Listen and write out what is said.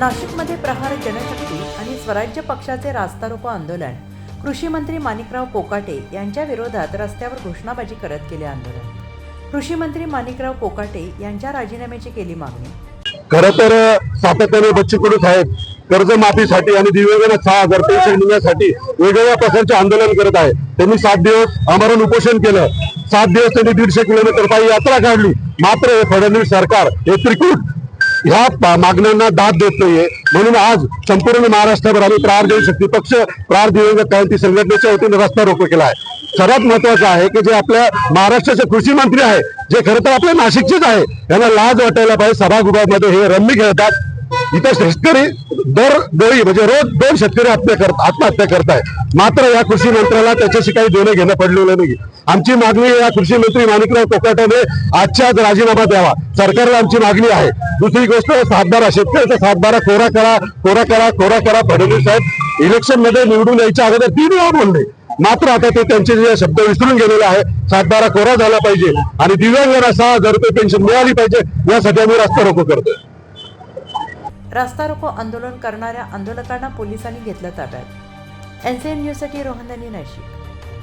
नाशिकमध्ये प्रहार जनशक्ती आणि स्वराज्य पक्षाचे रास्ता रोको आंदोलन. कृषी मंत्री माणिकराव कोकाटे यांच्या विरोधात रस्त्यावर घोषणाबाजी करत केले आंदोलन. कृषी मंत्री माणिकराव कोकाटे यांच्या राजीनाम्याची केली मागणी. खर तर सातत्याने बच्चू कडू साहेब कर्जमाफीसाठी आणि दिव्यांगांना सहा हजार पेन्शन मिळण्यासाठी वेगवेगळ्या प्रकारचे आंदोलन करत आहे त्यांनी सात दिवस आमरण उपोषण केलं. सात दिवस त्यांनी दीडशे किलोमीटर पायी यात्रा काढली. मात्र हे फडणवीस सरकार हे त्रिकूट ह्या मागण्यांना दाद देत नाहीये. म्हणून आज संपूर्ण महाराष्ट्रावर आम्ही प्रहार शक्ती. पक्ष प्रहार दिवंगत क्रांती संघटनेच्या वतीने रस्ता रोको केला आहे. सर्वात महत्वाचं आहे की जे आपल्या महाराष्ट्राचे कृषी मंत्री आहे जे खरं तर आपल्या नाशिकचेच आहे यांना लाज वाटायला पाहिजे. सभागृहामध्ये हे रम्मी खेळतात. इथं शेतकरी दर दोळी म्हणजे रोज दोन शेतकरी हत्या करत आत्महत्या करताय. मात्र या कृषी मंत्र्याला त्याच्याशी काही देणं घेणं पडलेलं नाही आमची मागणी या कृषी मंत्री माणिकराव कोकाट्याने आजच्या राजीनामा द्यावा. सरकारला आमची मागणी आहे. दुसरी गोष्ट सातबारा शेतकऱ्याचा सातबारा कोरा करा कोरा करा कोरा करा फडणवीस साहेब इलेक्शनमध्ये निवडून यायच्या अगोदर तीन वेळा बोलले. मात्र आता ते त्यांचे जे शब्द विसरून गेलेले आहे सातबारा कोरा झाला पाहिजे आणि दिव्यांगांना सहा हजार रुपये पेन्शन मिळाली पाहिजे यासाठी आम्ही रस्ता रोको करतोय. रास्ता रोको आंदोलन करणाऱ्या आंदोलकांना पोलिसांनी घेतलं ताब्यात. एन सी एन न्यूजसाठी रोहनदानी नाशिक.